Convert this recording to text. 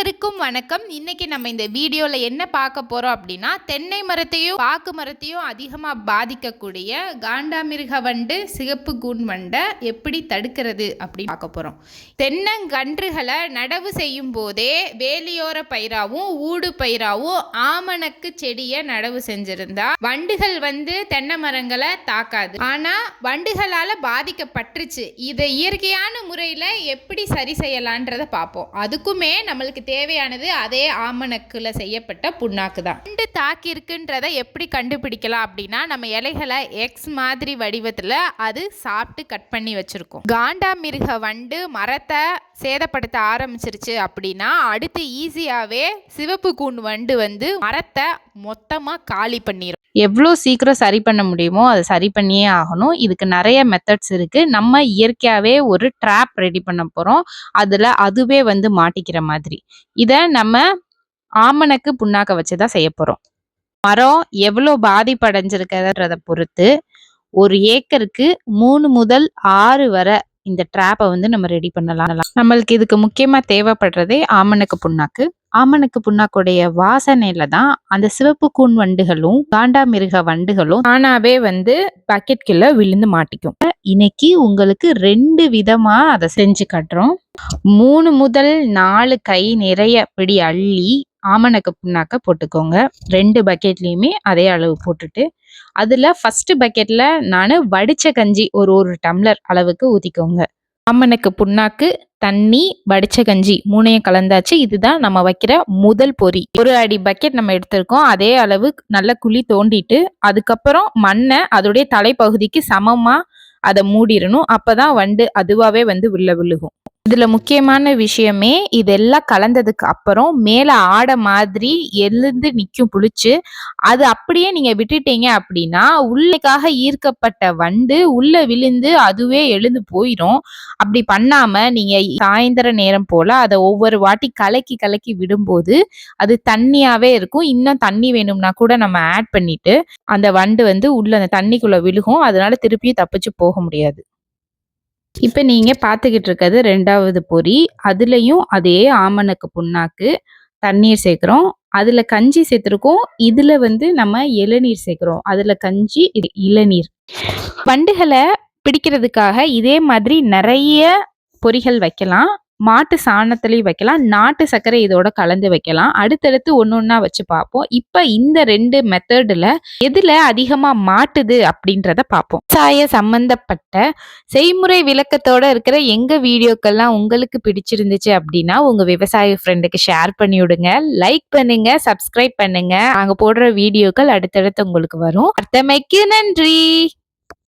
அனைவருக்கும் வணக்கம். இன்னைக்கு நம்ம இந்த வீடியோவில் என்ன பார்க்க போகிறோம் அப்படின்னா தென்னை மரத்தையும் பாக்கு மரத்தையும் அதிகமாக பாதிக்கக்கூடிய காண்டாமிருக வண்டு சிகப்பு கூண் வண்டை எப்படி தடுக்கிறது அப்படின்னு பார்க்க போகிறோம் தென்னங்கன்றுகளை நடவு செய்யும் போதே வேலியோர பயிராகவும் ஊடு பயிராகவும் ஆமணக்கு செடியை நடவு செஞ்சிருந்தா வண்டுகள் வந்து தென்னை மரங்களை தாக்காது. ஆனால் வண்டுகளால் பாதிக்கப்பட்டுருச்சு. இதை இயற்கையான முறையில் எப்படி சரி செய்யலான்றதை பார்ப்போம். அதுக்குமே நம்மளுக்கு தேவையானது அதே ஆமணக்குல செய்யப்பட்ட புண்ணாக்கு தான். வண்டு தாக்கி இருக்குன்றதை எப்படி கண்டுபிடிக்கலாம் அப்படின்னா நம்ம இலைகளை எக்ஸ் மாதிரி வடிவத்தில் அது சாப்பிட்டு கட் பண்ணி வச்சிருக்கோம். காண்டாமிருக வண்டு மரத்தை சேதப்படுத்த ஆரம்பிச்சிருச்சு அப்படின்னா அடுத்து ஈஸியாகவே சிவப்பு கூண்டு வண்டு வந்து மரத்தை மொத்தமாக காலி பண்ணிடும் எவ்வளோ சீக்கிரம் சரி பண்ண முடியுமோ அதை சரி பண்ணியே ஆகணும். இதுக்கு நிறைய மெத்தட்ஸ் இருக்குது நம்ம இயற்கையாகவே ஒரு ட்ராப் ரெடி பண்ண போகிறோம் அதில் அதுவே வந்து மாட்டிக்கிற மாதிரி. இதை நம்ம ஆமணக்கு புண்ணாக்க வச்சு தான் செய்ய போகிறோம் மரம் எவ்வளோ பாதிப்படைஞ்சிருக்கிறத பொறுத்து ஒரு ஏக்கருக்கு மூணு முதல் ஆறு வரை இந்த ட்ராப்பை வந்து நம்ம ரெடி பண்ணலாம். நம்மளுக்கு இதுக்கு முக்கியமாக தேவைப்படுறதே ஆமணக்கு புண்ணாக்கு. ஆமணக்கு புண்ணாக்குடைய வாசனையில தான் அந்த சிவப்பு கூன் வண்டுகளும் காண்டாமிருக வண்டுகளும் தானாவே வந்து பக்கெட்குள்ள விழுந்து மாட்டிக்கும். இன்னைக்கு உங்களுக்கு ரெண்டு விதமா அதை செஞ்சு காட்டுறோம். மூணு முதல் நாலு கை நிறைய பிடி அள்ளி ஆமணக்கு புண்ணாக்க போட்டுக்கோங்க. ரெண்டு பக்கெட்லேயுமே அதே அளவு போட்டுட்டு அதில் ஃபர்ஸ்ட் பக்கெட்டில் நான் வடிச்ச கஞ்சி ஒரு ஒரு டம்ளர் அளவுக்கு ஊற்றிக்கோங்க அம்மனுக்கு புண்ணாக்கு தண்ணி வடிச்ச கஞ்சி மூணையும் கலந்தாச்சு. இதுதான் நம்ம வைக்கிற முதல் பொரி ஒரு அடி பக்கெட் நம்ம எடுத்திருக்கோம். அதே அளவு நல்ல குழி தோண்டிட்டு அதுக்கப்புறம் மண்ணை அதோடைய தலைப்பகுதிக்கு சமமா அதை மூடிடணும். அப்பதான் வண்டு அதுவாவே வந்து உள்ள விழுகும். இதுல முக்கியமான விஷயமே இதெல்லாம் கலந்ததுக்கு அப்புறம் மேல ஆடை மாதிரி எழுந்து நிக்கும் புளிச்சு அது அப்படியே நீங்க விட்டுட்டீங்க அப்படின்னா உள்ளக்காக ஈர்க்கப்பட்ட வண்டு உள்ள விழுந்து அதுவே எழுந்து போயிடும் அப்படி பண்ணாம நீங்க சாயந்தர நேரம் போல அதை ஒவ்வொரு வாட்டி கலக்கி கலக்கி விடும்போது அது தண்ணியாவே இருக்கும். இன்னும் தண்ணி வேணும்னா கூட நம்ம ஆட் பண்ணிட்டு அந்த வண்டு வந்து உள்ள அந்த தண்ணிக்குள்ள விழுகும். அதனால திருப்பியும் தப்பிச்சு போக முடியாது. இப்போ நீங்கள் பார்த்துக்கிட்டு இருக்கிறது ரெண்டாவது பொரி அதுலேயும் அதே ஆமணக்கு புண்ணாக்கு தண்ணீர் சேர்க்குறோம் அதில் கஞ்சி சேர்த்துருக்கோம் இதில் வந்து நம்ம இளநீர் சேர்க்குறோம் அதில் கஞ்சி இது இளநீர். வண்டுகளை பிடிக்கிறதுக்காக இதே மாதிரி நிறைய பொரிகள் வைக்கலாம். மாட்டு சாணத்துலேயும் வைக்கலாம் நாட்டு சர்க்கரை இதோட கலந்து வைக்கலாம். அடுத்தடுத்து ஒன்று ஒன்றா வச்சு பார்ப்போம். இப்போ இந்த ரெண்டு மெத்தடில் எதில் அதிகமாக மாட்டுது அப்படின்றத பார்ப்போம். விவசாய சம்பந்தப்பட்ட செய்முறை விளக்கத்தோட இருக்கிற எங்கள் வீடியோக்கள்லாம் உங்களுக்கு பிடிச்சிருந்துச்சு அப்படின்னா உங்கள் விவசாய ஃப்ரெண்டுக்கு ஷேர் பண்ணி விடுங்க. லைக் பண்ணுங்க சப்ஸ்கிரைப் பண்ணுங்க. நாங்கள் போடுற வீடியோக்கள் அடுத்தடுத்து உங்களுக்கு வரும். அர்த்தமைக்கு நன்றி!